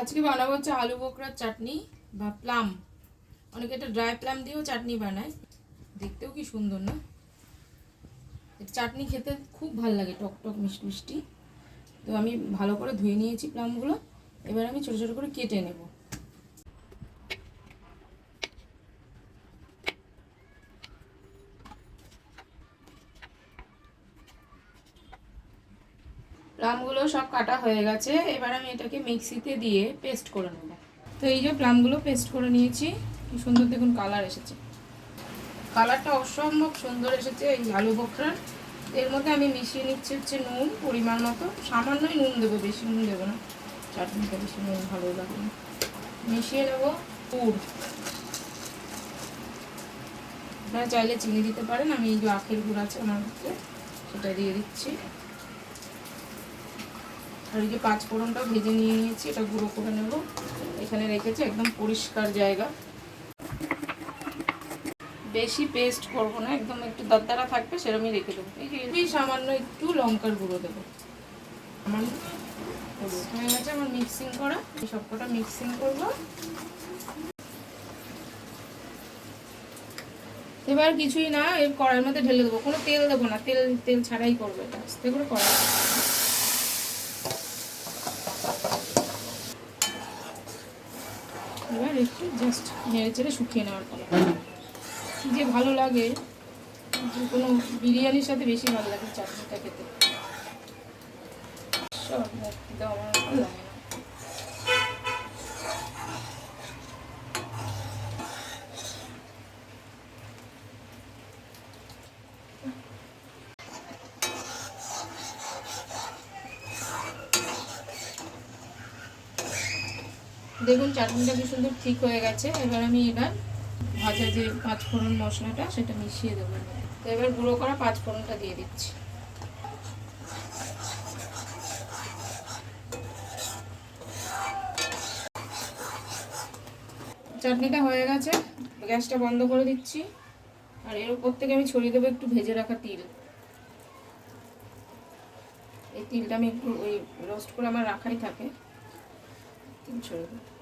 আজকে বানাবো হচ্ছে আলু বোকরার চাটনি বা প্লাম। অনেকে এটা ড্রাই প্লাম দিয়েও চাটনি বানায়। দেখতেও কি সুন্দর, না? চাটনি খেতে খুব ভালো লাগে, টক টক মিষ্টি মিষ্টি। তো আমি ভালো করে ধুয়ে নিয়েছি প্লামগুলো। এবার আমি ছোটো ছোটো করে কেটে নেব। প্লামগুলো সব কাটা হয়ে গেছে। এবার আমি এটাকে মিক্সিতে দিয়ে পেস্ট করে নেব। তো এই যে প্লামগুলো পেস্ট করে নিয়েছি, কি সুন্দর দেখুন কালার এসেছে। কালারটা অসম্ভব সুন্দর এসেছে এই আলু বোখরার। এর মধ্যে আমি মিশিয়ে নিচ্ছি হচ্ছে নুন পরিমাণ মতো। সামান্যই নুন দেবো, বেশি নুন দেবো না। চাটনিটা বেশি নুন ভালো লাগে না। মিশিয়ে নেব পুর। আপনারা চাইলে চিনি দিতে পারেন। আমি এই যে আখের গুড় আছে আমার সেটা দিয়ে দিচ্ছি। আর এই যে পাঁচ ফোড়নটাও ভেজে নিয়ে নিয়েছি, এটা গুঁড়ো করে নেব। এখানে রেখেছি একদম পরিষ্কার জায়গা। বেশি পেস্ট করব না, একদম একটু দরদারা থাকবে সেরকমই রেখে দেবো। এই সামান্য একটু লঙ্কার গুঁড়ো দেবো। আমার হয়ে গেছে আমার মিক্সিং করা। এই সবকটা মিক্সিং করব। এবার কিছুই না এই কড়াইয়ের মধ্যে ঢেলে দেবো। কোনো তেল দেবো না, তেল তেল ছাড়াই করব এটা। আস্তে করে কড়াই। এবার একটু জাস্ট নেড়ে চেড়ে শুকিয়ে নেওয়ার পরে যে ভালো লাগে যে কোনো বিরিয়ানির সাথে বেশি ভালো লাগে চাটনিটা খেতে। সব একদম আমার ভালো লাগে দেখুন, চাটনিটা কি সুন্দর ঠিক হয়ে গেছে। এবার আমি এবার ভাজা যে পাঁচ ফোড়ন মশলাটা, সেটা মিশিয়ে দেবো তো এবার গুঁড়ো করা পাঁচ ফোড়নটা দিয়ে দিচ্ছি। চাটনিটা হয়ে গেছে, গ্যাসটা বন্ধ করে দিচ্ছি। আর এর উপর থেকে আমি ছড়িয়ে দেবো একটু ভেজে রাখা তিল। এই তিলটা আমি একটু ওই রোস্ট করে আমার রাখাই থাকে। তিল ছড়িয়ে দেবো।